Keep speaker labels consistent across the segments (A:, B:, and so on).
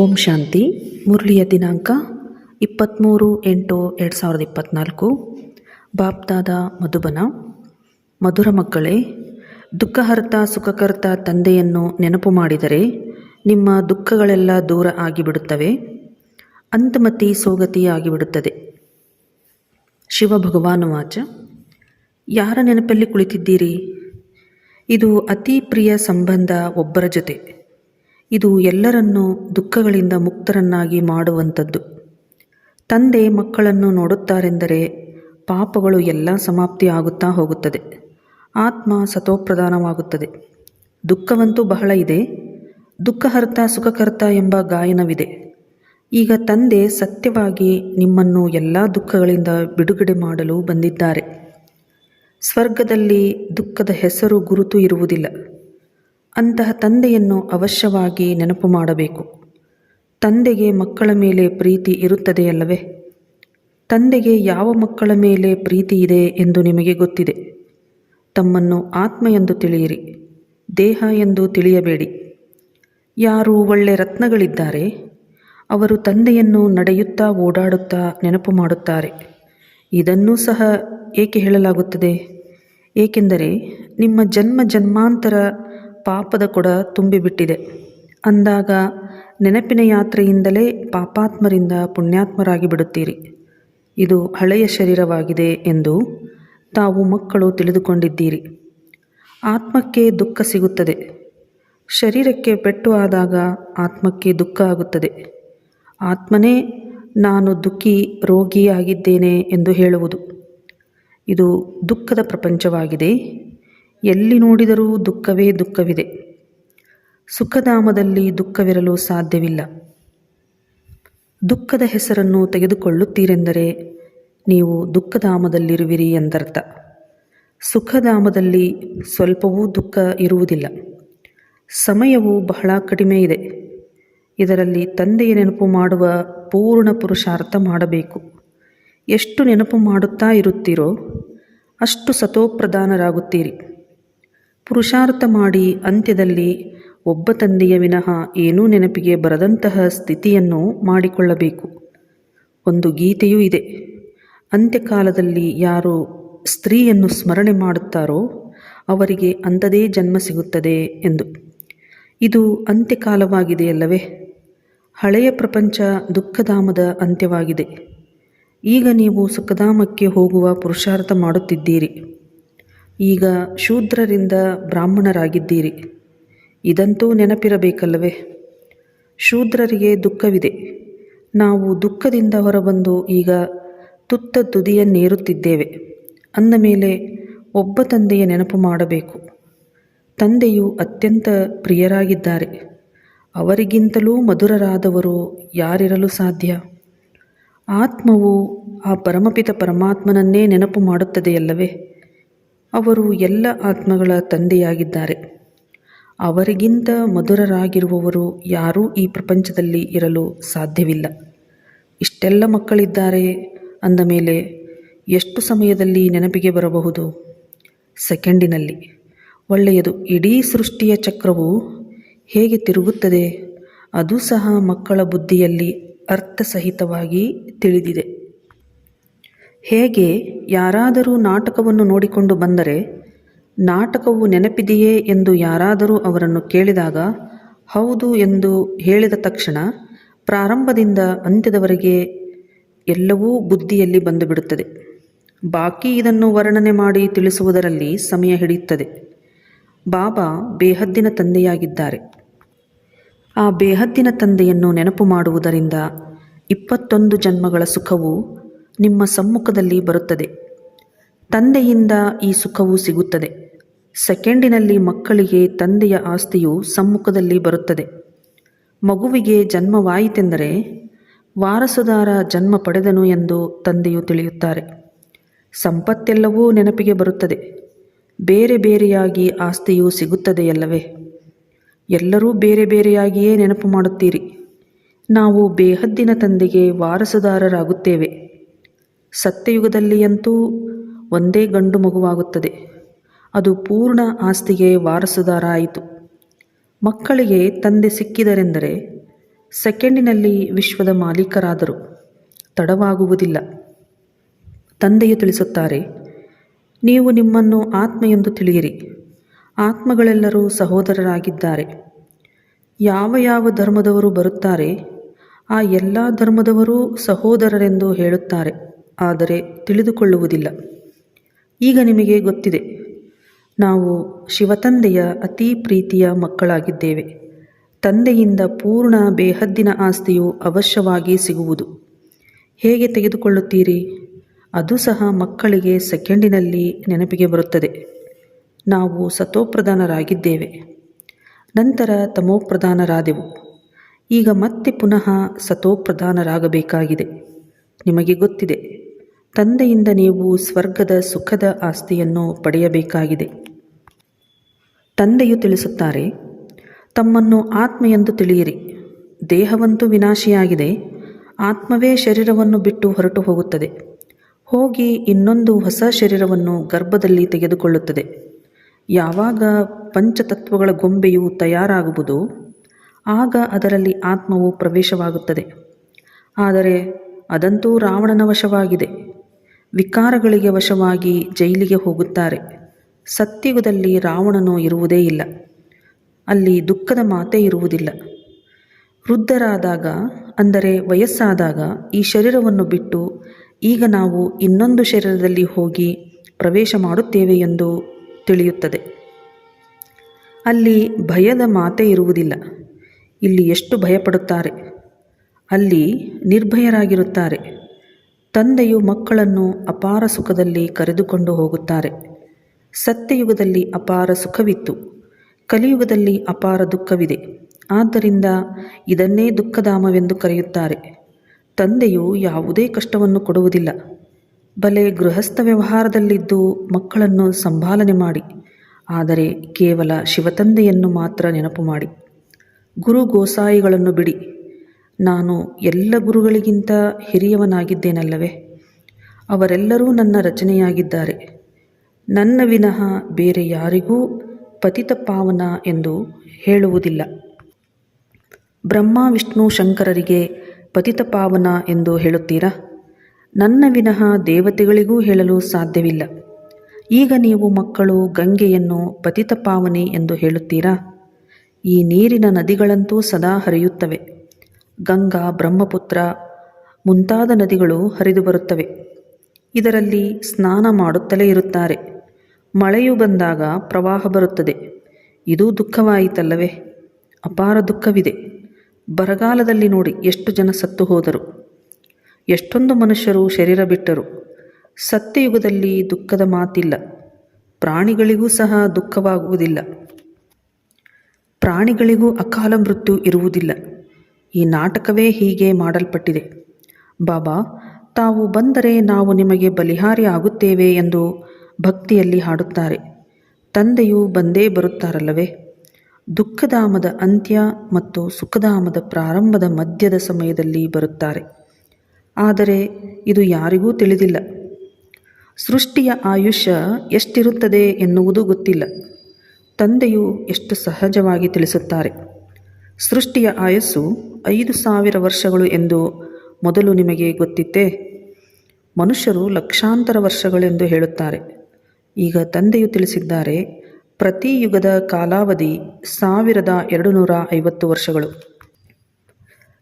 A: ಓಂ ಶಾಂತಿ. ಮುರಳಿಯ ದಿನಾಂಕ ಇಪ್ಪತ್ತ್ಮೂರು ಎಂಟು ಎರಡು ಸಾವಿರದ ಇಪ್ಪತ್ತ್ನಾಲ್ಕು ಬಾಪ್ದಾದ ಮಧುಬನ. ಮಧುರ ಮಕ್ಕಳೇ, ದುಃಖಹರ್ತ ಸುಖಕರ್ತ ತಂದೆಯನ್ನು ನೆನಪು ಮಾಡಿದರೆ ನಿಮ್ಮ ದುಃಖಗಳೆಲ್ಲ ದೂರ ಆಗಿಬಿಡುತ್ತವೆ, ಅಂತಮತಿ ಸೋಗತಿಯಾಗಿಬಿಡುತ್ತದೆ ಶಿವ ಭಗವಾನುವಾಚ ಯಾರ ನೆನಪಲ್ಲಿ ಕುಳಿತಿದ್ದೀರಿ? ಇದು ಅತಿ ಪ್ರಿಯ ಸಂಬಂಧ ಒಬ್ಬರ ಜೊತೆ. ಇದು ಎಲ್ಲರನ್ನೂ ದುಃಖಗಳಿಂದ ಮುಕ್ತರನ್ನಾಗಿ ಮಾಡುವಂಥದ್ದು. ತಂದೆ ಮಕ್ಕಳನ್ನು ನೋಡುತ್ತಾರೆಂದರೆ ಪಾಪಗಳು ಎಲ್ಲ ಸಮಾಪ್ತಿ ಆಗುತ್ತಾ ಹೋಗುತ್ತದೆ. ಆತ್ಮ ಸತೋಪ್ರಧಾನವಾಗುತ್ತದೆ. ದುಃಖವಂತೂ ಬಹಳ ಇದೆ. ದುಃಖಹರ್ತ ಸುಖಕರ್ತ ಎಂಬ ಗಾಯನವಿದೆ. ಈಗ ತಂದೆ ಸತ್ಯವಾಗಿ ನಿಮ್ಮನ್ನು ಎಲ್ಲ ದುಃಖಗಳಿಂದ ಬಿಡುಗಡೆ ಮಾಡಲು ಬಂದಿದ್ದಾರೆ. ಸ್ವರ್ಗದಲ್ಲಿ ದುಃಖದ ಹೆಸರು ಗುರುತು ಇರುವುದಿಲ್ಲ. ಅಂತಹ ತಂದೆಯನ್ನು ಅವಶ್ಯವಾಗಿ ನೆನಪು ಮಾಡಬೇಕು. ತಂದೆಗೆ ಮಕ್ಕಳ ಮೇಲೆ ಪ್ರೀತಿ ಇರುತ್ತದೆಯಲ್ಲವೇ ತಂದೆಗೆ ಯಾವ ಮಕ್ಕಳ ಮೇಲೆ ಪ್ರೀತಿ ಇದೆ ಎಂದು ನಿಮಗೆ ಗೊತ್ತಿದೆ? ತಮ್ಮನ್ನು ಆತ್ಮ ಎಂದು ತಿಳಿಯಿರಿ, ದೇಹ ಎಂದು ತಿಳಿಯಬೇಡಿ. ಯಾರು ಒಳ್ಳೆ ರತ್ನಗಳಿದ್ದಾರೆ, ಅವರು ತಂದೆಯನ್ನು ನಡೆಯುತ್ತಾ ಓಡಾಡುತ್ತಾ ನೆನಪು ಮಾಡುತ್ತಾರೆ. ಇದನ್ನೂ ಸಹ ಏಕೆ ಹೇಳಲಾಗುತ್ತದೆ? ಏಕೆಂದರೆ ನಿಮ್ಮ ಜನ್ಮ ಜನ್ಮಾಂತರ ಪಾಪದ ಕೊಡ ತುಂಬಿಬಿಟ್ಟಿದೆ. ಅಂದಾಗ ನೆನಪಿನ ಯಾತ್ರೆಯಿಂದಲೇ ಪಾಪಾತ್ಮರಿಂದ ಪುಣ್ಯಾತ್ಮರಾಗಿ ಬಿಡುತ್ತೀರಿ. ಇದು ಹಳೆಯ ಶರೀರವಾಗಿದೆ ಎಂದು ತಾವು ಮಕ್ಕಳು ತಿಳಿದುಕೊಂಡಿದ್ದೀರಿ. ಆತ್ಮಕ್ಕೆ ದುಃಖ ಸಿಗುತ್ತದೆ. ಶರೀರಕ್ಕೆ ಪೆಟ್ಟು ಆದಾಗ ಆತ್ಮಕ್ಕೆ ದುಃಖ ಆಗುತ್ತದೆ. ಆತ್ಮನೇ ನಾನು ದುಃಖಿ, ರೋಗಿಯಾಗಿದ್ದೇನೆ ಎಂದು ಹೇಳುವುದು. ಇದು ದುಃಖದ ಪ್ರಪಂಚವಾಗಿದೆ. ಎಲ್ಲಿ ನೋಡಿದರೂ ದುಃಖವೇ ದುಃಖವಿದೆ. ಸುಖಧಾಮದಲ್ಲಿ ದುಃಖವಿರಲು ಸಾಧ್ಯವಿಲ್ಲ. ದುಃಖದ ಹೆಸರನ್ನು ತೆಗೆದುಕೊಳ್ಳುತ್ತೀರೆಂದರೆ ನೀವು ದುಃಖಧಾಮದಲ್ಲಿರುವಿರಿ ಎಂದರ್ಥ. ಸುಖಧಾಮದಲ್ಲಿ ಸ್ವಲ್ಪವೂ ದುಃಖ ಇರುವುದಿಲ್ಲ. ಸಮಯವು ಬಹಳ ಕಡಿಮೆ ಇದೆ. ಇದರಲ್ಲಿ ತಂದೆಯ ನೆನಪು ಮಾಡುವ ಪೂರ್ಣ ಪುರುಷಾರ್ಥ ಮಾಡಬೇಕು. ಎಷ್ಟು ನೆನಪು ಮಾಡುತ್ತಾ ಇರುತ್ತೀರೋ ಅಷ್ಟು ಸತೋಪ್ರಧಾನರಾಗುತ್ತೀರಿ. ಪುರುಷಾರ್ಥ ಮಾಡಿ ಅಂತ್ಯದಲ್ಲಿ ಒಬ್ಬ ತಂದೆಯ ವಿನಃ ಏನೂ ನೆನಪಿಗೆ ಬರದಂತಹ ಸ್ಥಿತಿಯನ್ನು ಮಾಡಿಕೊಳ್ಳಬೇಕು. ಒಂದು ಗೀತೆಯೂ ಇದೆ. ಅಂತ್ಯಕಾಲದಲ್ಲಿ ಯಾರು ಸ್ತ್ರೀಯನ್ನು ಸ್ಮರಣೆ ಮಾಡುತ್ತಾರೋ ಅವರಿಗೆ ಅಂಥದೇ ಜನ್ಮ ಸಿಗುತ್ತದೆ ಎಂದು. ಇದು ಅಂತ್ಯಕಾಲವಾಗಿದೆಯಲ್ಲವೇ? ಹಳೆಯ ಪ್ರಪಂಚ ದುಃಖಧಾಮದ ಅಂತ್ಯವಾಗಿದೆ. ಈಗ ನೀವು ಸುಖಧಾಮಕ್ಕೆ ಹೋಗುವ ಪುರುಷಾರ್ಥ ಮಾಡುತ್ತಿದ್ದೀರಿ. ಈಗ ಶೂದ್ರರಿಂದ ಬ್ರಾಹ್ಮಣರಾಗಿದ್ದೀರಿ. ಇದಂತೂ ನೆನಪಿರಬೇಕಲ್ಲವೇ? ಶೂದ್ರರಿಗೆ ದುಃಖವಿದೆ. ನಾವು ದುಃಖದಿಂದ ಹೊರಬಂದು ಈಗ ತುತ್ತ ತುದಿಯನ್ನೇರುತ್ತಿದ್ದೇವೆ. ಅಂದ ಮೇಲೆ ಒಬ್ಬ ತಂದೆಯ ನೆನಪು ಮಾಡಬೇಕು. ತಂದೆಯು ಅತ್ಯಂತ ಪ್ರಿಯರಾಗಿದ್ದಾರೆ. ಅವರಿಗಿಂತಲೂ ಮಧುರರಾದವರು ಯಾರಿರಲು ಸಾಧ್ಯ? ಆತ್ಮವು ಆ ಪರಮಪಿತ ಪರಮಾತ್ಮನನ್ನೇ ನೆನಪು ಮಾಡುತ್ತದೆಯಲ್ಲವೇ? ಅವರು ಎಲ್ಲ ಆತ್ಮಗಳ ತಂದೆಯಾಗಿದ್ದಾರೆ. ಅವರಿಗಿಂತ ಮಧುರರಾಗಿರುವವರು ಯಾರೂ ಈ ಪ್ರಪಂಚದಲ್ಲಿ ಇರಲು ಸಾಧ್ಯವಿಲ್ಲ. ಇಷ್ಟೆಲ್ಲ ಮಕ್ಕಳಿದ್ದಾರೆ ಅಂದ ಮೇಲೆ ಎಷ್ಟು ಸಮಯದಲ್ಲಿ ನೆನಪಿಗೆ ಬರಬಹುದು? ಸೆಕೆಂಡಿನಲ್ಲಿ. ಒಳ್ಳೆಯದು, ಇಡೀ ಸೃಷ್ಟಿಯ ಚಕ್ರವು ಹೇಗೆ ತಿರುಗುತ್ತದೆ, ಅದು ಸಹ ಮಕ್ಕಳ ಬುದ್ಧಿಯಲ್ಲಿ ಅರ್ಥಸಹಿತವಾಗಿ ತಿಳಿದಿದೆ. ಹೇಗೆ ಯಾರಾದರೂ ನಾಟಕವನ್ನು ನೋಡಿಕೊಂಡು ಬಂದರೆ ನಾಟಕವು ನೆನಪಿದೆಯೇ ಎಂದು ಯಾರಾದರೂ ಅವರನ್ನು ಕೇಳಿದಾಗ, ಹೌದು ಎಂದು ಹೇಳಿದ ತಕ್ಷಣ ಪ್ರಾರಂಭದಿಂದ ಅಂತ್ಯದವರೆಗೆ ಎಲ್ಲವೂ ಬುದ್ಧಿಯಲ್ಲಿ ಬಂದುಬಿಡುತ್ತದೆ. ಬಾಕಿ ಇದನ್ನು ವರ್ಣನೆ ಮಾಡಿ ತಿಳಿಸುವುದರಲ್ಲಿ ಸಮಯ ಹಿಡಿಯುತ್ತದೆ. ಬಾಬಾ ಬೇಹದ್ದಿನ ತಂದೆಯಾಗಿದ್ದಾರೆ. ಆ ಬೇಹದ್ದಿನ ತಂದೆಯನ್ನು ನೆನಪು ಮಾಡುವುದರಿಂದ ಇಪ್ಪತ್ತೊಂದು ಜನ್ಮಗಳ ಸುಖವು ನಿಮ್ಮ ಸಮ್ಮುಖದಲ್ಲಿ ಬರುತ್ತದೆ. ತಂದೆಯಿಂದ ಈ ಸುಖವು ಸಿಗುತ್ತದೆ. ಸೆಕೆಂಡಿನಲ್ಲಿ ಮಕ್ಕಳಿಗೆ ತಂದೆಯ ಆಸ್ತಿಯು ಸಮ್ಮುಖದಲ್ಲಿ ಬರುತ್ತದೆ. ಮಗುವಿಗೆ ಜನ್ಮವಾಯಿತೆಂದರೆ ವಾರಸುದಾರ ಜನ್ಮ ಪಡೆದನು ಎಂದು ತಂದೆಯು ತಿಳಿಯುತ್ತಾರೆ. ಸಂಪತ್ತೆಲ್ಲವೂ ನೆನಪಿಗೆ ಬರುತ್ತದೆ. ಬೇರೆ ಬೇರೆಯಾಗಿ ಆಸ್ತಿಯು ಸಿಗುತ್ತದೆಯಲ್ಲವೇ? ಎಲ್ಲರೂ ಬೇರೆ ಬೇರೆಯಾಗಿಯೇ ನೆನಪು ಮಾಡುತ್ತೀರಿ. ನಾವು ಬೇಹದ್ದಿನ ತಂದೆಗೆ ವಾರಸುದಾರರಾಗುತ್ತೇವೆ. ಸತ್ಯಯುಗದಲ್ಲಿಯಂತೂ ಒಂದೇ ಗಂಡು ಮಗುವಾಗುತ್ತದೆ. ಅದು ಪೂರ್ಣ ಆಸ್ತಿಗೆ ವಾರಸುದಾರ ಆಯಿತು ಮಕ್ಕಳಿಗೆ ತಂದೆ ಸಿಕ್ಕಿದರೆಂದರೆ ಸೆಕೆಂಡಿನಲ್ಲಿ ವಿಶ್ವದ ಮಾಲೀಕರಾದರು. ತಡವಾಗುವುದಿಲ್ಲ. ತಂದೆಯು ತಿಳಿಸುತ್ತಾರೆ, ನೀವು ನಿಮ್ಮನ್ನು ಆತ್ಮ ಎಂದು ತಿಳಿಯಿರಿ. ಆತ್ಮಗಳೆಲ್ಲರೂ ಸಹೋದರರಾಗಿದ್ದಾರೆ. ಯಾವ ಯಾವ ಧರ್ಮದವರು ಬರುತ್ತಾರೆ, ಆ ಎಲ್ಲ ಧರ್ಮದವರೂ ಸಹೋದರರೆಂದು ಹೇಳುತ್ತಾರೆ. ಆದರೆ ತಿಳಿದುಕೊಳ್ಳುವುದಿಲ್ಲ. ಈಗ ನಿಮಗೆ ಗೊತ್ತಿದೆ. ನಾವು ಶಿವತಂದೆಯ ಅತಿ ಪ್ರೀತಿಯ ಮಕ್ಕಳಾಗಿದ್ದೇವೆ. ತಂದೆಯಿಂದ ಪೂರ್ಣ ಬೇಹದ್ದಿನ ಆಸ್ತಿಯು ಅವಶ್ಯವಾಗಿ ಸಿಗುವುದು. ಹೇಗೆ ತೆಗೆದುಕೊಳ್ಳುತ್ತೀರಿ? ಅದು ಸಹ ಮಕ್ಕಳಿಗೆ ಸೆಕೆಂಡಿನಲ್ಲಿ ನೆನಪಿಗೆ ಬರುತ್ತದೆ. ನಾವು ಸತೋಪ್ರಧಾನರಾಗಿದ್ದೇವೆ. ನಂತರ ತಮೋಪ್ರಧಾನರಾದೆವು. ಈಗ ಮತ್ತೆ ಪುನಃ ಸತೋಪ್ರಧಾನರಾಗಬೇಕಾಗಿದೆ. ನಿಮಗೆ ಗೊತ್ತಿದೆ. ತಂದೆಯಿಂದ ನೀವು ಸ್ವರ್ಗದ ಸುಖದ ಆಸ್ತಿಯನ್ನು ಪಡೆಯಬೇಕಾಗಿದೆ. ತಂದೆಯು ತಿಳಿಸುತ್ತಾರೆ, ತಮ್ಮನ್ನು ಆತ್ಮ ಎಂದು ತಿಳಿಯಿರಿ. ದೇಹವಂತೂ ವಿನಾಶಿಯಾಗಿದೆ, ಆತ್ಮವೇ ಶರೀರವನ್ನು ಬಿಟ್ಟು ಹೊರಟು ಹೋಗುತ್ತದೆ. ಹೋಗಿ ಇನ್ನೊಂದು ಹೊಸ ಶರೀರವನ್ನು ಗರ್ಭದಲ್ಲಿ ತೆಗೆದುಕೊಳ್ಳುತ್ತದೆ. ಯಾವಾಗ ಪಂಚತತ್ವಗಳ ಗೊಂಬೆಯು ತಯಾರಾಗುವುದೋ, ಆಗ ಅದರಲ್ಲಿ ಆತ್ಮವು ಪ್ರವೇಶವಾಗುತ್ತದೆ. ಆದರೆ, ಅದಂತೂ ರಾವಣನ ವಶವಾಗಿದೆ. ವಿಕಾರಗಳಿಗೆ ವಶವಾಗಿ ಜೈಲಿಗೆ ಹೋಗುತ್ತಾರೆ. ಸತ್ಯುಗದಲ್ಲಿ ರಾವಣನು ಇರುವುದೇ ಇಲ್ಲ. ಅಲ್ಲಿ ದುಃಖದ ಮಾತೇ ಇರುವುದಿಲ್ಲ. ವೃದ್ಧರಾದಾಗ, ಅಂದರೆ ವಯಸ್ಸಾದಾಗ ಈ ಶರೀರವನ್ನು ಬಿಟ್ಟು ಈಗ ನಾವು ಇನ್ನೊಂದು ಶರೀರದಲ್ಲಿ ಹೋಗಿ ಪ್ರವೇಶ ಮಾಡುತ್ತೇವೆ ಎಂದು ತಿಳಿಯುತ್ತದೆ. ಅಲ್ಲಿ ಭಯದ ಮಾತೇ ಇರುವುದಿಲ್ಲ. ಇಲ್ಲಿ ಎಷ್ಟು ಭಯಪಡುತ್ತಾರೆ. ಅಲ್ಲಿ ನಿರ್ಭಯರಾಗಿರುತ್ತಾರೆ. ತಂದೆಯು ಮಕ್ಕಳನ್ನು ಅಪಾರ ಸುಖದಲ್ಲಿ ಕರೆದುಕೊಂಡು ಹೋಗುತ್ತಾರೆ. ಸತ್ಯಯುಗದಲ್ಲಿ ಅಪಾರ ಸುಖವಿತ್ತು. ಕಲಿಯುಗದಲ್ಲಿ ಅಪಾರ ದುಃಖವಿದೆ. ಆದ್ದರಿಂದ ಇದನ್ನೇ ದುಃಖಧಾಮವೆಂದು ಕರೆಯುತ್ತಾರೆ. ತಂದೆಯು ಯಾವುದೇ ಕಷ್ಟವನ್ನು ಕೊಡುವುದಿಲ್ಲ. ಬಲೆ ಗೃಹಸ್ಥ ವ್ಯವಹಾರದಲ್ಲಿದ್ದು ಮಕ್ಕಳನ್ನು ಸಂಭಾಲನೆ ಮಾಡಿ. ಆದರೆ ಕೇವಲ ಶಿವತಂದೆಯನ್ನು ಮಾತ್ರ ನೆನಪು ಮಾಡಿ. ಗುರು ಗೋಸಾಯಿಗಳನ್ನು ಬಿಡಿ. ನಾನು ಎಲ್ಲ ಗುರುಗಳಿಗಿಂತ ಹಿರಿಯವನಾಗಿದ್ದೇನಲ್ಲವೇ? ಅವರೆಲ್ಲರೂ ನನ್ನ ರಚನೆಯಾಗಿದ್ದಾರೆ. ನನ್ನ ವಿನಃ ಬೇರೆ ಯಾರಿಗೂ ಪತಿತ ಪಾವನ ಎಂದು ಹೇಳುವುದಿಲ್ಲ. ಬ್ರಹ್ಮ, ವಿಷ್ಣು, ಶಂಕರರಿಗೆ ಪತಿತ ಪಾವನ ಎಂದು ಹೇಳುತ್ತೀರಾ? ನನ್ನ ವಿನಃ ದೇವತೆಗಳಿಗೂ ಹೇಳಲು ಸಾಧ್ಯವಿಲ್ಲ. ಈಗ ನೀವು ಮಕ್ಕಳು, ಗಂಗೆಯನ್ನು ಪತಿತ ಪಾವನೆ ಎಂದು ಹೇಳುತ್ತೀರಾ? ಈ ನೀರಿನ ನದಿಗಳಂತೂ ಸದಾ ಹರಿಯುತ್ತವೆ. ಗಂಗಾ, ಬ್ರಹ್ಮಪುತ್ರ ಮುಂತಾದ ನದಿಗಳು ಹರಿದು ಬರುತ್ತವೆ. ಇದರಲ್ಲಿ ಸ್ನಾನ ಮಾಡುತ್ತಲೇ ಇರುತ್ತಾರೆ. ಮಳೆಯು ಬಂದಾಗ ಪ್ರವಾಹ ಬರುತ್ತದೆ. ಇದು ದುಃಖವಾಯಿತಲ್ಲವೇ? ಅಪಾರ ದುಃಖವಿದೆ. ಬರಗಾಲದಲ್ಲಿ ನೋಡಿ ಎಷ್ಟು ಜನ ಸತ್ತು ಹೋದರು. ಎಷ್ಟೊಂದು ಮನುಷ್ಯರು ಶರೀರ ಬಿಟ್ಟರು. ಸತ್ಯಯುಗದಲ್ಲಿ ದುಃಖದ ಮಾತಿಲ್ಲ. ಪ್ರಾಣಿಗಳಿಗೂ ಸಹ ದುಃಖವಾಗುವುದಿಲ್ಲ. ಪ್ರಾಣಿಗಳಿಗೂ ಅಕಾಲ ಮೃತ್ಯು ಇರುವುದಿಲ್ಲ. ಈ ನಾಟಕವೇ ಹೀಗೆ ಮಾಡಲ್ಪಟ್ಟಿದೆ. ಬಾಬಾ, ತಾವು ಬಂದರೆ ನಾವು ನಿಮಗೆ ಬಲಿಹಾರಿ ಆಗುತ್ತೇವೆ ಎಂದು ಭಕ್ತಿಯಲ್ಲಿ ಹಾಡುತ್ತಾರೆ. ತಂದೆಯು ಬಂದೇ ಬರುತ್ತಾರಲ್ಲವೇ? ದುಃಖಧಾಮದ ಅಂತ್ಯ ಮತ್ತು ಸುಖಧಾಮದ ಪ್ರಾರಂಭದ ಮಧ್ಯದ ಸಮಯದಲ್ಲಿ ಬರುತ್ತಾರೆ. ಆದರೆ ಇದು ಯಾರಿಗೂ ತಿಳಿದಿಲ್ಲ. ಸೃಷ್ಟಿಯ ಆಯುಷ್ಯ ಎಷ್ಟಿರುತ್ತದೆ ಎನ್ನುವುದು ಗೊತ್ತಿಲ್ಲ. ತಂದೆಯು ಎಷ್ಟು ಸಹಜವಾಗಿ ತಿಳಿಸುತ್ತಾರೆ. ಸೃಷ್ಟಿಯ ಆಯಸ್ಸು ಐದು ಸಾವಿರ ವರ್ಷಗಳು ಎಂದು ಮೊದಲು ನಿಮಗೆ ಗೊತ್ತಿತ್ತೇ? ಮನುಷ್ಯರು ಲಕ್ಷಾಂತರ ವರ್ಷಗಳೆಂದು ಹೇಳುತ್ತಾರೆ. ಈಗ ತಂದೆಯು ತಿಳಿಸಿದ್ದಾರೆ, ಪ್ರತಿ ಯುಗದ ಕಾಲಾವಧಿ ಸಾವಿರದ ಎರಡು ನೂರ ಐವತ್ತು ವರ್ಷಗಳು.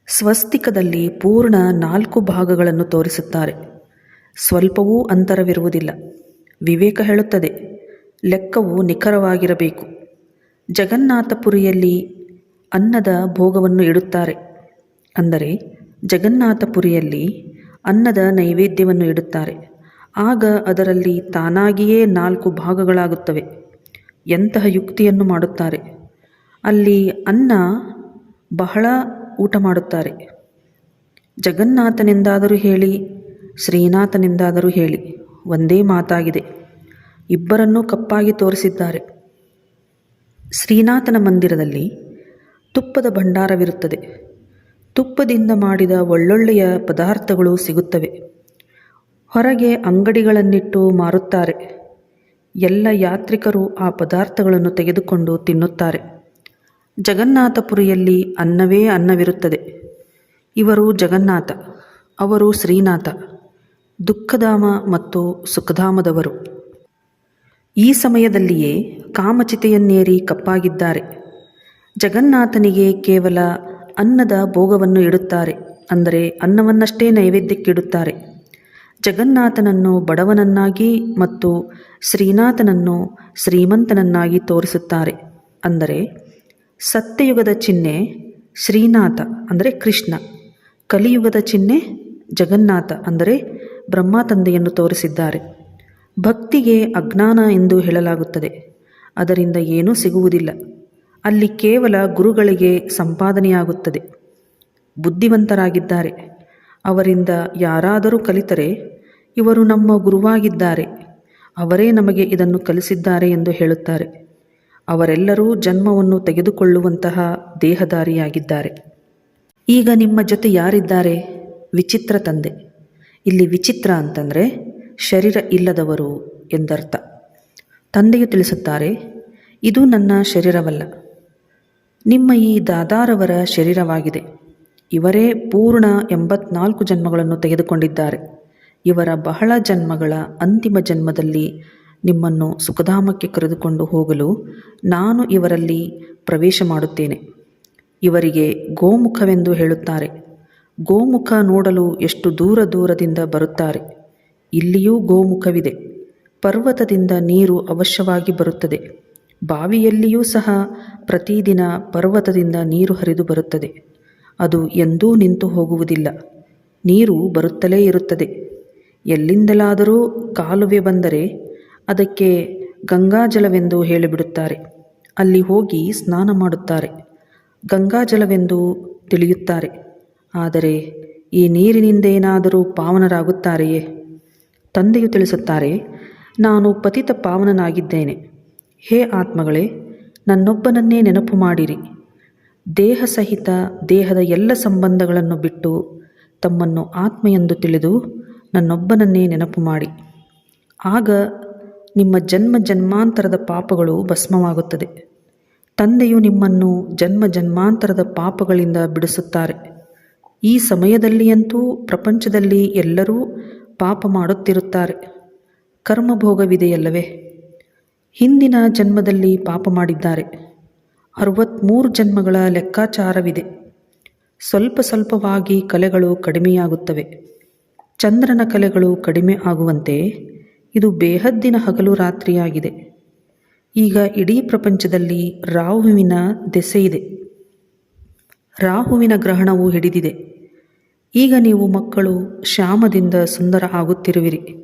A: ಸ್ವಸ್ತಿಕದಲ್ಲಿ ಪೂರ್ಣ ನಾಲ್ಕು ಭಾಗಗಳನ್ನು ತೋರಿಸುತ್ತಾರೆ. ಸ್ವಲ್ಪವೂ ಅಂತರವಿರುವುದಿಲ್ಲ. ವಿವೇಕ ಹೇಳುತ್ತದೆ, ಲೆಕ್ಕವು ನಿಖರವಾಗಿರಬೇಕು. ಜಗನ್ನಾಥಪುರಿಯಲ್ಲಿ ಅನ್ನದ ಭೋಗವನ್ನು ಇಡುತ್ತಾರೆ. ಅಂದರೆ ಜಗನ್ನಾಥಪುರಿಯಲ್ಲಿ ಅನ್ನದ ನೈವೇದ್ಯವನ್ನು ಇಡುತ್ತಾರೆ. ಆಗ ಅದರಲ್ಲಿ ತಾನಾಗಿಯೇ ನಾಲ್ಕು ಭಾಗಗಳಾಗುತ್ತವೆ. ಎಂತಹ ಯುಕ್ತಿಯನ್ನು ಮಾಡುತ್ತಾರೆ. ಅಲ್ಲಿ ಅನ್ನ ಬಹಳ ಊಟ ಮಾಡುತ್ತಾರೆ. ಜಗನ್ನಾಥನೆಂದಾದರೂ ಹೇಳಿ, ಶ್ರೀನಾಥನೆಂದಾದರೂ ಹೇಳಿ, ಒಂದೇ ಮಾತಾಗಿದೆ. ಇಬ್ಬರನ್ನೂ ಕಪ್ಪಾಗಿ ತೋರಿಸಿದ್ದಾರೆ. ಶ್ರೀನಾಥನ ಮಂದಿರದಲ್ಲಿ ತುಪ್ಪದ ಭಂಡಾರವಿರುತ್ತದೆ. ತುಪ್ಪದಿಂದ ಮಾಡಿದ ಒಳ್ಳೊಳ್ಳೆಯ ಪದಾರ್ಥಗಳು ಸಿಗುತ್ತವೆ. ಹೊರಗೆ ಅಂಗಡಿಗಳನ್ನಿಟ್ಟು ಮಾರುತ್ತಾರೆ. ಎಲ್ಲ ಯಾತ್ರಿಕರು ಆ ಪದಾರ್ಥಗಳನ್ನು ತೆಗೆದುಕೊಂಡು ತಿನ್ನುತ್ತಾರೆ. ಜಗನ್ನಾಥಪುರಿಯಲ್ಲಿ ಅನ್ನವೇ ಅನ್ನವಿರುತ್ತದೆ. ಇವರು ಜಗನ್ನಾಥ, ಅವರು ಶ್ರೀನಾಥ, ದುಃಖಧಾಮ ಮತ್ತು ಸುಖಧಾಮದವರು. ಈ ಸಮಯದಲ್ಲಿಯೇ ಕಾಮಚಿತೆಯನ್ನೇರಿ ಕಪ್ಪಾಗಿದ್ದಾರೆ. ಜಗನ್ನಾಥನಿಗೆ ಕೇವಲ ಅನ್ನದ ಭೋಗವನ್ನು ಇಡುತ್ತಾರೆ, ಅಂದರೆ ಅನ್ನವನ್ನಷ್ಟೇ ನೈವೇದ್ಯಕ್ಕಿಡುತ್ತಾರೆ. ಜಗನ್ನಾಥನನ್ನು ಬಡವನನ್ನಾಗಿ ಮತ್ತು ಶ್ರೀನಾಥನನ್ನು ಶ್ರೀಮಂತನನ್ನಾಗಿ ತೋರಿಸುತ್ತಾರೆ, ಅಂದರೆ ಸತ್ಯಯುಗದ ಚಿಹ್ನೆ ಶ್ರೀನಾಥ, ಅಂದರೆ ಕೃಷ್ಣ. ಕಲಿಯುಗದ ಚಿಹ್ನೆ ಜಗನ್ನಾಥ, ಅಂದರೆ ಬ್ರಹ್ಮ ತಂದೆಯನ್ನು ತೋರಿಸಿದ್ದಾರೆ. ಭಕ್ತಿಗೆ ಅಜ್ಞಾನ ಎಂದು ಹೇಳಲಾಗುತ್ತದೆ, ಅದರಿಂದ ಏನೂ ಸಿಗುವುದಿಲ್ಲ. ಅಲ್ಲಿ ಕೇವಲ ಗುರುಗಳಿಗೆ ಸಂಪಾದನೆಯಾಗುತ್ತದೆ. ಬುದ್ಧಿವಂತರಾಗಿದ್ದಾರೆ. ಅವರಿಂದ ಯಾರಾದರೂ ಕಲಿತರೆ ಇವರು ನಮ್ಮ ಗುರುವಾಗಿದ್ದಾರೆ. ಅವರೇ ನಮಗೆ ಇದನ್ನು ಕಲಿಸಿದ್ದಾರೆ ಎಂದು ಹೇಳುತ್ತಾರೆ. ಅವರೆಲ್ಲರೂ ಜನ್ಮವನ್ನು ತೆಗೆದುಕೊಳ್ಳುವಂತಹ ದೇಹದಾರಿಯಾಗಿದ್ದಾರೆ ಈಗ ನಿಮ್ಮ ಜೊತೆ ಯಾರಿದ್ದಾರೆ? ವಿಚಿತ್ರ ತಂದೆ. ಇಲ್ಲಿ ವಿಚಿತ್ರ ಅಂತಂದರೆ ಶರೀರ ಇಲ್ಲದವರು ಎಂದರ್ಥ. ತಂದೆಯು ತಿಳಿಸುತ್ತಾರೆ, ಇದು ನನ್ನ ಶರೀರವಲ್ಲ. ನಿಮ್ಮ ಈ ದಾದಾರವರ ಶರೀರವಾಗಿದೆ. ಇವರೇ ಪೂರ್ಣ ಎಂಬತ್ನಾಲ್ಕು ಜನ್ಮಗಳನ್ನು ತೆಗೆದುಕೊಂಡಿದ್ದಾರೆ. ಇವರ ಬಹಳ ಜನ್ಮಗಳ ಅಂತಿಮ ಜನ್ಮದಲ್ಲಿ ನಿಮ್ಮನ್ನು ಸುಖಧಾಮಕ್ಕೆ ಕರೆದುಕೊಂಡು ಹೋಗಲು ನಾನು ಇವರಲ್ಲಿ ಪ್ರವೇಶ ಮಾಡುತ್ತೇನೆ. ಇವರಿಗೆ ಗೋಮುಖವೆಂದು ಹೇಳುತ್ತಾರೆ. ಗೋಮುಖ ನೋಡಲು ಎಷ್ಟು ದೂರ ದೂರದಿಂದ ಬರುತ್ತಾರೆ. ಇಲ್ಲಿಯೂ ಗೋಮುಖವಿದೆ. ಪರ್ವತದಿಂದ ನೀರು ಅವಶ್ಯವಾಗಿ ಬರುತ್ತದೆ. ಬಾವಿಯಲ್ಲಿಯೂ ಸಹ ಪ್ರತಿದಿನ ಪರ್ವತದಿಂದ ನೀರು ಹರಿದು ಬರುತ್ತದೆ. ಅದು ಎಂದೂ ನಿಂತು ಹೋಗುವುದಿಲ್ಲ. ನೀರು ಬರುತ್ತಲೇ ಇರುತ್ತದೆ. ಎಲ್ಲಿಂದಲಾದರೂ ಕಾಲುವೆ ಬಂದರೆ ಅದಕ್ಕೆ ಗಂಗಾಜಲವೆಂದು ಹೇಳಿಬಿಡುತ್ತಾರೆ. ಅಲ್ಲಿ ಹೋಗಿ ಸ್ನಾನ ಮಾಡುತ್ತಾರೆ. ಗಂಗಾಜಲವೆಂದು ತಿಳಿಯುತ್ತಾರೆ. ಆದರೆ ಈ ನೀರಿನಿಂದೇನಾದರೂ ಪಾವನರಾಗುತ್ತಾರೆಯೇ? ತಂದೆಯು ತಿಳಿಸುತ್ತಾರೆ, ನಾನು ಪತಿತ ಪಾವನನಾಗಿದ್ದೇನೆ. ಹೇ ಆತ್ಮಗಳೇ ನನ್ನೊಬ್ಬನನ್ನೇ ನೆನಪು ಮಾಡಿರಿ. ದೇಹ ಸಹಿತ ದೇಹದ ಎಲ್ಲ ಸಂಬಂಧಗಳನ್ನು ಬಿಟ್ಟು ತಮ್ಮನ್ನು ಆತ್ಮ ಎಂದು ತಿಳಿದು ನನ್ನೊಬ್ಬನನ್ನೇ ನೆನಪು ಮಾಡಿ. ಆಗ ನಿಮ್ಮ ಜನ್ಮ ಜನ್ಮಾಂತರದ ಪಾಪಗಳು ಭಸ್ಮವಾಗುತ್ತದೆ. ತಂದೆಯು ನಿಮ್ಮನ್ನು ಜನ್ಮ ಜನ್ಮಾಂತರದ ಪಾಪಗಳಿಂದ ಬಿಡಿಸುತ್ತಾರೆ. ಈ ಸಮಯದಲ್ಲಿಯಂತೂ ಪ್ರಪಂಚದಲ್ಲಿ ಎಲ್ಲರೂ ಪಾಪ ಮಾಡುತ್ತಿರುತ್ತಾರೆ. ಕರ್ಮಭೋಗವಿದೆಯಲ್ಲವೇ? ಹಿಂದಿನ ಜನ್ಮದಲ್ಲಿ ಪಾಪ ಮಾಡಿದ್ದಾರೆ. ಅರವತ್ತ್ಮೂರು ಜನ್ಮಗಳ ಲೆಕ್ಕಾಚಾರವಿದೆ. ಸ್ವಲ್ಪ ಸ್ವಲ್ಪವಾಗಿ ಕಲೆಗಳು ಕಡಿಮೆಯಾಗುತ್ತವೆ. ಚಂದ್ರನ ಕಲೆಗಳು ಕಡಿಮೆ ಆಗುವಂತೆ ಇದು ಬೇಹದ್ದಿನ ಹಗಲು ರಾತ್ರಿಯಾಗಿದೆ. ಈಗ ಇಡೀ ಪ್ರಪಂಚದಲ್ಲಿ ರಾಹುವಿನ ದೆಸೆಯಿದೆ. ರಾಹುವಿನ ಗ್ರಹಣವು ಹಿಡಿದಿದೆ. ಈಗ ನೀವು ಮಕ್ಕಳು ಶ್ಯಾಮದಿಂದ ಸುಂದರ ಆಗುತ್ತಿರುವಿರಿ.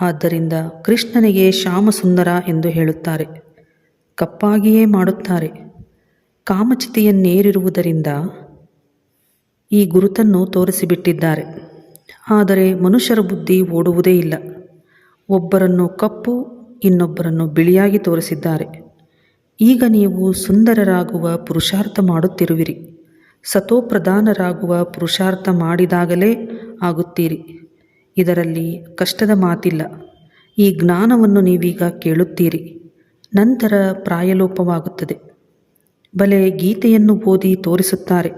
A: ಆದ್ದರಿಂದ ಕೃಷ್ಣನಿಗೆ ಶ್ಯಾಮಸುಂದರ ಎಂದು ಹೇಳುತ್ತಾರೆ. ಕಪ್ಪಾಗಿಯೇ ಮಾಡುತ್ತಾರೆ. ಕಾಮಚಿತೆಯನ್ನೇರಿರುವುದರಿಂದ ಈ ಗುರುತನ್ನು ತೋರಿಸಿಬಿಟ್ಟಿದ್ದಾರೆ. ಆದರೆ ಮನುಷ್ಯರ ಬುದ್ಧಿ ಓಡುವುದೇ ಇಲ್ಲ. ಒಬ್ಬರನ್ನು ಕಪ್ಪು, ಇನ್ನೊಬ್ಬರನ್ನು ಬಿಳಿಯಾಗಿ ತೋರಿಸಿದ್ದಾರೆ. ಈಗ ನೀವು ಸುಂದರರಾಗುವ ಪುರುಷಾರ್ಥ ಮಾಡುತ್ತಿರುವಿರಿ. ಸತೋಪ್ರಧಾನರಾಗುವ ಪುರುಷಾರ್ಥ ಮಾಡಿದಾಗಲೇ ಆಗುತ್ತೀರಿ. ಇದರಲ್ಲಿ ಕಷ್ಟದ ಮಾತಿಲ್ಲ. ಈ ಜ್ಞಾನವನ್ನು ನೀವೀಗ ಕೇಳುತ್ತೀರಿ. ನಂತರ ಪ್ರಾಯಲೋಪವಾಗುತ್ತದೆ. ಬಲೆ ಗೀತೆಯನ್ನು ಓದಿ ತೋರಿಸುತ್ತಾರೆ.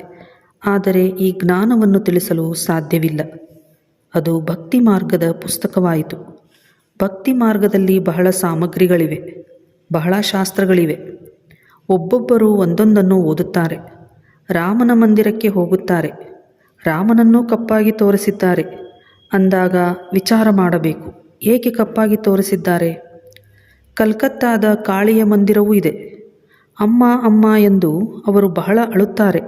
A: ಆದರೆ ಈ ಜ್ಞಾನವನ್ನು ತಿಳಿಸಲು ಸಾಧ್ಯವಿಲ್ಲ. ಅದು ಭಕ್ತಿ ಮಾರ್ಗದ ಪುಸ್ತಕವಾಯಿತು. ಭಕ್ತಿ ಮಾರ್ಗದಲ್ಲಿ ಬಹಳ ಸಾಮಗ್ರಿಗಳಿವೆ. ಬಹಳ ಶಾಸ್ತ್ರಗಳಿವೆ. ಒಬ್ಬೊಬ್ಬರು ಒಂದೊಂದನ್ನು ಓದುತ್ತಾರೆ. ರಾಮನ ಮಂದಿರಕ್ಕೆ ಹೋಗುತ್ತಾರೆ. ರಾಮನನ್ನು ಕಪ್ಪಾಗಿ ತೋರಿಸಿದ್ದಾರೆ. ಅಂದಾಗ ವಿಚಾರ ಮಾಡಬೇಕು. ಏಕೆ ಕಪ್ಪಾಗಿ ತೋರಿಸಿದ್ದಾರೆ? ಕಲ್ಕತ್ತಾದ ಕಾಳಿಯ ಮಂದಿರವೂ ಇದೆ. ಅಮ್ಮ ಅಮ್ಮ ಎಂದು ಅವರು ಬಹಳ ಅಳುತ್ತಾರೆ.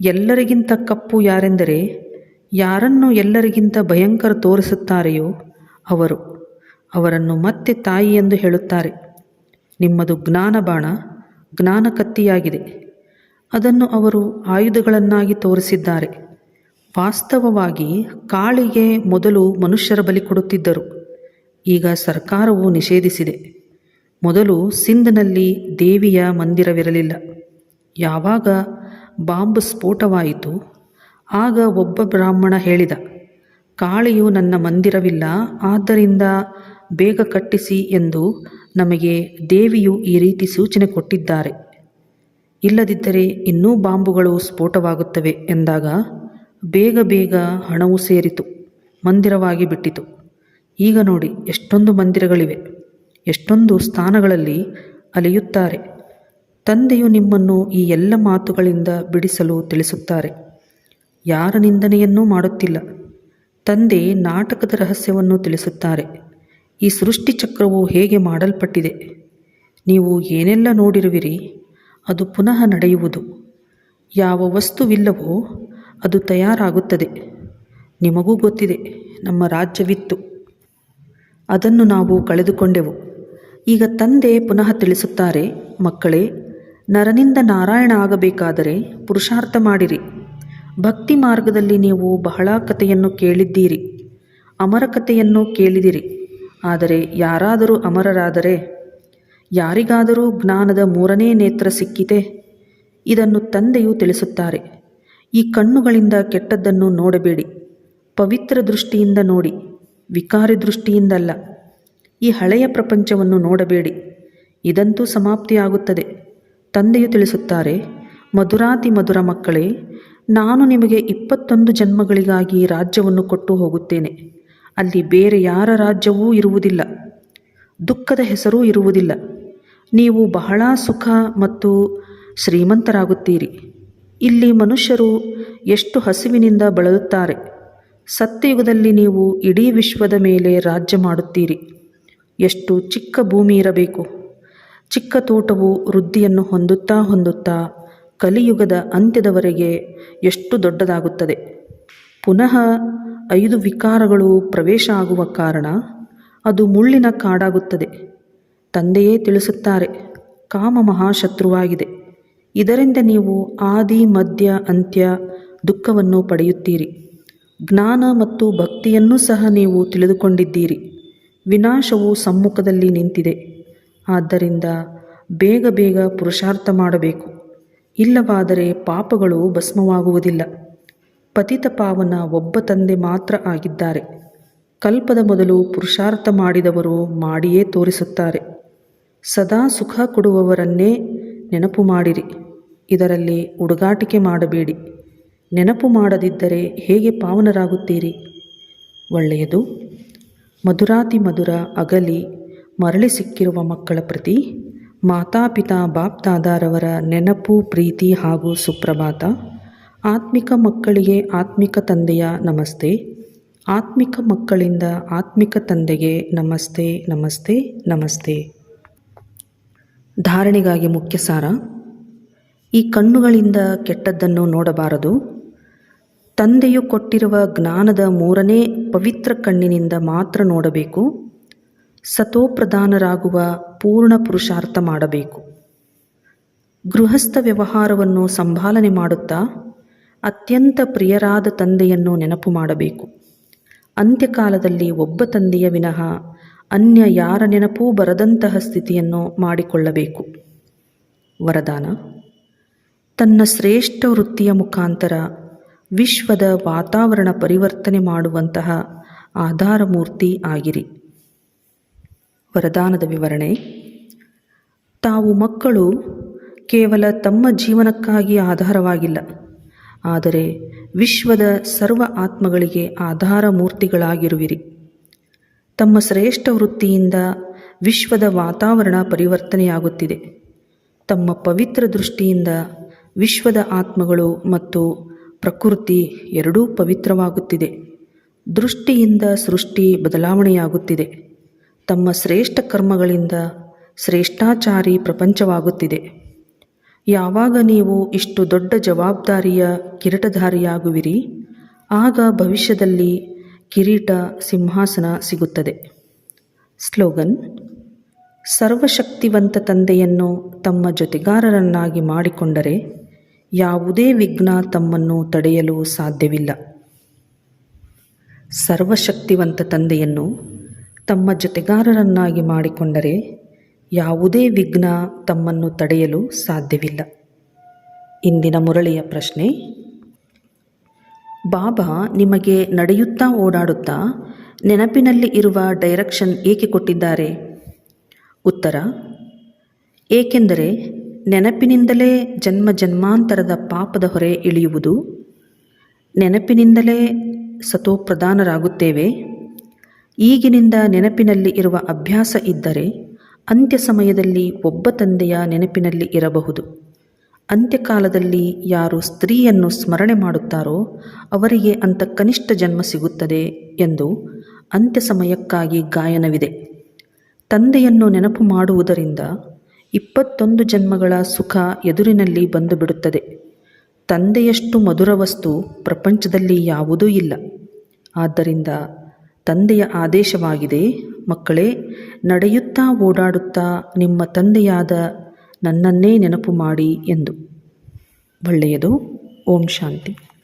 A: ಎಲ್ಲರಿಗಿಂತ ಕಪ್ಪು ಯಾರೆಂದರೆ ಯಾರನ್ನು ಎಲ್ಲರಿಗಿಂತ ಭಯಂಕರ ತೋರಿಸುತ್ತಾರೆಯೋ ಅವರು. ಅವರನ್ನು ಮತ್ತೆ ತಾಯಿ ಎಂದು ಹೇಳುತ್ತಾರೆ. ನಿಮ್ಮದು ಜ್ಞಾನ ಬಾಣ ಜ್ಞಾನ ಕತ್ತಿಯಾಗಿದೆ ಅದನ್ನು ಅವರು ಆಯುಧಗಳನ್ನಾಗಿ ತೋರಿಸಿದ್ದಾರೆ. ವಾಸ್ತವವಾಗಿ ಕಾಳಿಗೆ ಮೊದಲು ಮನುಷ್ಯರ ಬಲಿ ಕೊಡುತ್ತಿದ್ದರು. ಈಗ ಸರ್ಕಾರವು ನಿಷೇಧಿಸಿದೆ. ಮೊದಲು ಸಿಂಧ್ನಲ್ಲಿ ದೇವಿಯ ಮಂದಿರವಿರಲಿಲ್ಲ. ಯಾವಾಗ ಬಾಂಬ್ ಸ್ಫೋಟವಾಯಿತು, ಆಗ ಒಬ್ಬ ಬ್ರಾಹ್ಮಣ ಹೇಳಿದ, ಕಾಳಿಯು ನನ್ನ ಮಂದಿರವಿಲ್ಲ, ಆದ್ದರಿಂದ ಬೇಗ ಕಟ್ಟಿಸಿ ಎಂದು ನಮಗೆ ದೇವಿಯು ಈ ರೀತಿ ಸೂಚನೆ ಕೊಟ್ಟಿದ್ದಾರೆ. ಇಲ್ಲದಿದ್ದರೆ ಇನ್ನೂ ಬಾಂಬುಗಳು ಸ್ಫೋಟವಾಗುತ್ತವೆ ಎಂದಾಗ ಬೇಗ ಬೇಗ ಹಣವು ಸೇರಿತು, ಮಂದಿರವಾಗಿ ಬಿಟ್ಟಿತು. ಈಗ ನೋಡಿ ಎಷ್ಟೊಂದು ಮಂದಿರಗಳಿವೆ, ಎಷ್ಟೊಂದು ಸ್ಥಾನಗಳಲ್ಲಿ ಅಲೆಯುತ್ತಾರೆ. ತಂದೆಯು ನಿಮ್ಮನ್ನು ಈ ಎಲ್ಲ ಮಾತುಗಳಿಂದ ಬಿಡಿಸಲು ತಿಳಿಸುತ್ತಾರೆ. ಯಾರ ನಿಂದನೆಯನ್ನೂ ಮಾಡುತ್ತಿಲ್ಲ. ತಂದೆ ನಾಟಕದ ರಹಸ್ಯವನ್ನು ತಿಳಿಸುತ್ತಾರೆ. ಈ ಸೃಷ್ಟಿ ಚಕ್ರವು ಹೇಗೆ ಮಾಡಲ್ಪಟ್ಟಿದೆ? ನೀವು ಏನೆಲ್ಲ ನೋಡಿರುವಿರಿ, ಅದು ಪುನಃ ನಡೆಯುವುದು. ಯಾವ ವಸ್ತುವಿಲ್ಲವೋ ಅದು ತಯಾರಾಗುತ್ತದೆ. ನಿಮಗೂ ಗೊತ್ತಿದೆ, ನಮ್ಮ ರಾಜ್ಯವಿತ್ತು. ಅದನ್ನು ನಾವು ಕಳೆದುಕೊಂಡೆವು. ಈಗ ತಂದೆ ಪುನಃ ತಿಳಿಸುತ್ತಾರೆ, ಮಕ್ಕಳೇ, ನರನಿಂದ ನಾರಾಯಣ ಆಗಬೇಕಾದರೆ ಪುರುಷಾರ್ಥ ಮಾಡಿರಿ. ಭಕ್ತಿ ಮಾರ್ಗದಲ್ಲಿ ನೀವು ಬಹಳ ಕಥೆಯನ್ನು ಕೇಳಿದ್ದೀರಿ, ಅಮರ ಕಥೆಯನ್ನು ಕೇಳಿದಿರಿ. ಆದರೆ ಯಾರಾದರೂ ಅಮರರಾದರೆ, ಯಾರಿಗಾದರೂ ಜ್ಞಾನದ ಮೂರನೇ ನೇತ್ರ ಸಿಕ್ಕಿತೆ, ಇದನ್ನು ತಂದೆಯು ತಿಳಿಸುತ್ತಾರೆ. ಈ ಕಣ್ಣುಗಳಿಂದ ಕೆಟ್ಟದ್ದನ್ನು ನೋಡಬೇಡಿ. ಪವಿತ್ರ ದೃಷ್ಟಿಯಿಂದ ನೋಡಿ, ವಿಕಾರಿ ದೃಷ್ಟಿಯಿಂದಲ್ಲ. ಈ ಹಳೆಯ ಪ್ರಪಂಚವನ್ನು ನೋಡಬೇಡಿ. ಇದಂತೂ ಸಮಾಪ್ತಿಯಾಗುತ್ತದೆ. ತಂದೆಯು ತಿಳಿಸುತ್ತಾರೆ, ಮಧುರಾತಿ ಮಧುರ ಮಕ್ಕಳೇ, ನಾನು ನಿಮಗೆ ಇಪ್ಪತ್ತೊಂದು ಜನ್ಮಗಳಿಗಾಗಿ ರಾಜ್ಯವನ್ನು ಕೊಟ್ಟು ಹೋಗುತ್ತೇನೆ. ಅಲ್ಲಿ ಬೇರೆ ಯಾರ ರಾಜ್ಯವೂ ಇರುವುದಿಲ್ಲ. ದುಃಖದ ಹೆಸರೂ ಇರುವುದಿಲ್ಲ. ನೀವು ಬಹಳ ಸುಖ ಮತ್ತು ಶ್ರೀಮಂತರಾಗುತ್ತೀರಿ. ಇಲ್ಲಿ ಮನುಷ್ಯರು ಎಷ್ಟು ಹಸಿವಿನಿಂದ ಬಳಲುತ್ತಾರೆ. ಸತ್ಯಯುಗದಲ್ಲಿ ನೀವು ಇಡೀ ವಿಶ್ವದ ಮೇಲೆ ರಾಜ್ಯ ಮಾಡುತ್ತೀರಿ. ಎಷ್ಟು ಚಿಕ್ಕ ಭೂಮಿ ಇರಬೇಕು. ಚಿಕ್ಕ ತೋಟವು ವೃದ್ಧಿಯನ್ನು ಹೊಂದುತ್ತಾ ಹೊಂದುತ್ತಾ ಕಲಿಯುಗದ ಅಂತ್ಯದವರೆಗೆ ಎಷ್ಟು ದೊಡ್ಡದಾಗುತ್ತದೆ. ಪುನಃ ಐದು ವಿಕಾರಗಳು ಪ್ರವೇಶ ಆಗುವ ಕಾರಣ ಅದು ಮುಳ್ಳಿನ ಕಾಡಾಗುತ್ತದೆ. ತಂದೆಯೇ ತಿಳಿಸುತ್ತಾರೆ, ಕಾಮ ಮಹಾಶತ್ರುವಾಗಿದೆ. ಇದರಿಂದ ನೀವು ಆದಿ ಮಧ್ಯ ಅಂತ್ಯ ದುಃಖವನ್ನು ಪಡೆಯುತ್ತೀರಿ. ಜ್ಞಾನ ಮತ್ತು ಭಕ್ತಿಯನ್ನು ಸಹ ನೀವು ತಿಳಿದುಕೊಂಡಿದ್ದೀರಿ. ವಿನಾಶವು ಸಮ್ಮುಖದಲ್ಲಿ ನಿಂತಿದೆ. ಆದ್ದರಿಂದ ಬೇಗ ಬೇಗ ಪುರುಷಾರ್ಥ ಮಾಡಬೇಕು. ಇಲ್ಲವಾದರೆ ಪಾಪಗಳು ಭಸ್ಮವಾಗುವುದಿಲ್ಲ. ಪತಿತ ಪಾವನ ಒಬ್ಬ ತಂದೆ ಮಾತ್ರ ಆಗಿದ್ದಾರೆ. ಕಲ್ಪದ ಮೊದಲು ಪುರುಷಾರ್ಥ ಮಾಡಿದವರು ಮಾಡಿಯೇ ತೋರಿಸುತ್ತಾರೆ. ಸದಾ ಸುಖ ಕೊಡುವವರನ್ನೇ ನೆನಪು ಮಾಡಿರಿ. ಇದರಲ್ಲಿ ಹುಡುಗಾಟಿಕೆ ಮಾಡಬೇಡಿ. ನೆನಪು ಮಾಡದಿದ್ದರೆ ಹೇಗೆ ಪಾವನರಾಗುತ್ತೀರಿ? ಒಳ್ಳೆಯದು. ಮಧುರಾತಿ ಮಧುರ ಅಗಲಿ ಮರಳಿ ಸಿಕ್ಕಿರುವ ಮಕ್ಕಳ ಪ್ರತಿ ಮಾತಾಪಿತಾ ಬಾಪ್ತಾದಾರವರ ನೆನಪು, ಪ್ರೀತಿ ಹಾಗೂ ಸುಪ್ರಭಾತ. ಆತ್ಮಿಕ ಮಕ್ಕಳಿಗೆ ಆತ್ಮಿಕ ತಂದೆಯ ನಮಸ್ತೆ. ಆತ್ಮಿಕ ಮಕ್ಕಳಿಂದ ಆತ್ಮಿಕ ತಂದೆಗೆ ನಮಸ್ತೆ ನಮಸ್ತೆ ನಮಸ್ತೆ. ಧಾರಣೆಗಾಗಿ ಮುಖ್ಯ ಸಾರ. ಈ ಕಣ್ಣುಗಳಿಂದ ಕೆಟ್ಟದ್ದನ್ನು ನೋಡಬಾರದು. ತಂದೆಯು ಕೊಟ್ಟಿರುವ ಜ್ಞಾನದ ಮೂರನೇ ಪವಿತ್ರ ಕಣ್ಣಿನಿಂದ ಮಾತ್ರ ನೋಡಬೇಕು. ಸತೋಪ್ರಧಾನರಾಗುವ ಪೂರ್ಣ ಪುರುಷಾರ್ಥ ಮಾಡಬೇಕು. ಗೃಹಸ್ಥ ವ್ಯವಹಾರವನ್ನು ಸಂಭಾಲನೆ ಮಾಡುತ್ತಾ ಅತ್ಯಂತ ಪ್ರಿಯರಾದ ತಂದೆಯನ್ನು ನೆನಪು ಮಾಡಬೇಕು. ಅಂತ್ಯಕಾಲದಲ್ಲಿ ಒಬ್ಬ ತಂದೆಯ ವಿನಃ ಅನ್ಯ ಯಾರ ನೆನಪೂ ಬರದಂತಹ ಸ್ಥಿತಿಯನ್ನು ಮಾಡಿಕೊಳ್ಳಬೇಕು. ವರದಾನ, ತನ್ನ ಶ್ರೇಷ್ಠ ವೃತ್ತಿಯ ಮುಖಾಂತರ ವಿಶ್ವದ ವಾತಾವರಣ ಪರಿವರ್ತನೆ ಮಾಡುವಂತಹ ಆಧಾರಮೂರ್ತಿ ಆಗಿರಿ. ವರದಾನದ ವಿವರಣೆ, ತಾವು ಮಕ್ಕಳು ಕೇವಲ ತಮ್ಮ ಜೀವನಕ್ಕಾಗಿ ಆಧಾರವಾಗಿಲ್ಲ, ಆದರೆ ವಿಶ್ವದ ಸರ್ವ ಆತ್ಮಗಳಿಗೆ ಆಧಾರ ಮೂರ್ತಿಗಳಾಗಿರುವಿರಿ ತಮ್ಮ ಶ್ರೇಷ್ಠ ವೃತ್ತಿಯಿಂದ ವಿಶ್ವದ ವಾತಾವರಣ ಪರಿವರ್ತನೆಯಾಗುತ್ತಿದೆ. ತಮ್ಮ ಪವಿತ್ರ ದೃಷ್ಟಿಯಿಂದ ವಿಶ್ವದ ಆತ್ಮಗಳು ಮತ್ತು ಪ್ರಕೃತಿ ಎರಡೂ ಪವಿತ್ರವಾಗುತ್ತಿದೆ. ದೃಷ್ಟಿಯಿಂದ ಸೃಷ್ಟಿ ಬದಲಾವಣೆಯಾಗುತ್ತಿದೆ. ತಮ್ಮ ಶ್ರೇಷ್ಠ ಕರ್ಮಗಳಿಂದ ಶ್ರೇಷ್ಠಾಚಾರಿ ಪ್ರಪಂಚವಾಗುತ್ತಿದೆ. ಯಾವಾಗ ನೀವು ಇಷ್ಟು ದೊಡ್ಡ ಜವಾಬ್ದಾರಿಯ ಕಿರೀಟಧಾರಿಯಾಗುವಿರಿ, ಆಗ ಭವಿಷ್ಯದಲ್ಲಿ ಕಿರೀಟ ಸಿಂಹಾಸನ ಸಿಗುತ್ತದೆ. ಸ್ಲೋಗನ್, ಸರ್ವಶಕ್ತಿವಂತ ತಂದೆಯನ್ನು ತಮ್ಮ ಜೊತೆಗಾರರನ್ನಾಗಿ ಮಾಡಿಕೊಂಡರೆ ಯಾವುದೇ ವಿಘ್ನ ತಮ್ಮನ್ನು ತಡೆಯಲು ಸಾಧ್ಯವಿಲ್ಲ. ಸರ್ವಶಕ್ತಿವಂತ ತಂದೆಯನ್ನು ತಮ್ಮ ಜೊತೆಗಾರರನ್ನಾಗಿ ಮಾಡಿಕೊಂಡರೆ ಯಾವುದೇ ವಿಘ್ನ ತಮ್ಮನ್ನು ತಡೆಯಲು ಸಾಧ್ಯವಿಲ್ಲ. ಇಂದಿನ ಮುರಳಿಯ ಪ್ರಶ್ನೆ ಬಾಬಾ ನಿಮಗೆ ನಡೆಯುತ್ತಾ ಓಡಾಡುತ್ತಾ ನೆನಪಿನಲ್ಲಿ ಇರುವ ಡೈರೆಕ್ಷನ್ ಏಕೆ ಕೊಟ್ಟಿದ್ದಾರೆ? ಉತ್ತರ, ಏಕೆಂದರೆ ನೆನಪಿನಿಂದಲೇ ಜನ್ಮ ಜನ್ಮಾಂತರದ ಪಾಪದ ಹೊರೆ ಇಳಿಯುವುದು, ನೆನಪಿನಿಂದಲೇ ಸತೋಪ್ರಧಾನರಾಗುತ್ತೇವೆ, ಈಗಿನಿಂದ ನೆನಪಿನಲ್ಲಿ ಇರುವ ಅಭ್ಯಾಸ ಇದ್ದರೆ ಅಂತ್ಯ ಸಮಯದಲ್ಲಿ ಒಬ್ಬ ತಂದೆಯ ನೆನಪಿನಲ್ಲಿ ಇರಬಹುದು. ಅಂತ್ಯಕಾಲದಲ್ಲಿ ಯಾರು ಸ್ತ್ರೀಯನ್ನು ಸ್ಮರಣೆ ಮಾಡುತ್ತಾರೋ ಅವರಿಗೆ ಅಂತ ಕನಿಷ್ಠ ಜನ್ಮ ಸಿಗುತ್ತದೆ ಎಂದು ಅಂತ್ಯ ಸಮಯಕ್ಕಾಗಿ ಗಾಯನವಿದೆ. ತಂದೆಯನ್ನು ನೆನಪು ಮಾಡುವುದರಿಂದ ಇಪ್ಪತ್ತೊಂದು ಜನ್ಮಗಳ ಸುಖ ಎದುರಿನಲ್ಲಿ ಬಂದು ಬಿಡುತ್ತದೆ ತಂದೆಯಷ್ಟು ಮಧುರ ವಸ್ತು ಪ್ರಪಂಚದಲ್ಲಿ ಯಾವುದೂ ಇಲ್ಲ. ಆದ್ದರಿಂದ ತಂದೆಯ ಆದೇಶವಾಗಿದೆ, ಮಕ್ಕಳೇ, ನಡೆಯುತ್ತಾ ಓಡಾಡುತ್ತಾ ನಿಮ್ಮ ತಂದೆಯಾದ ನನ್ನನ್ನೇ ನೆನಪು ಮಾಡಿ ಎಂದು. ಒಳ್ಳೆಯದು. ಓಂ ಶಾಂತಿ.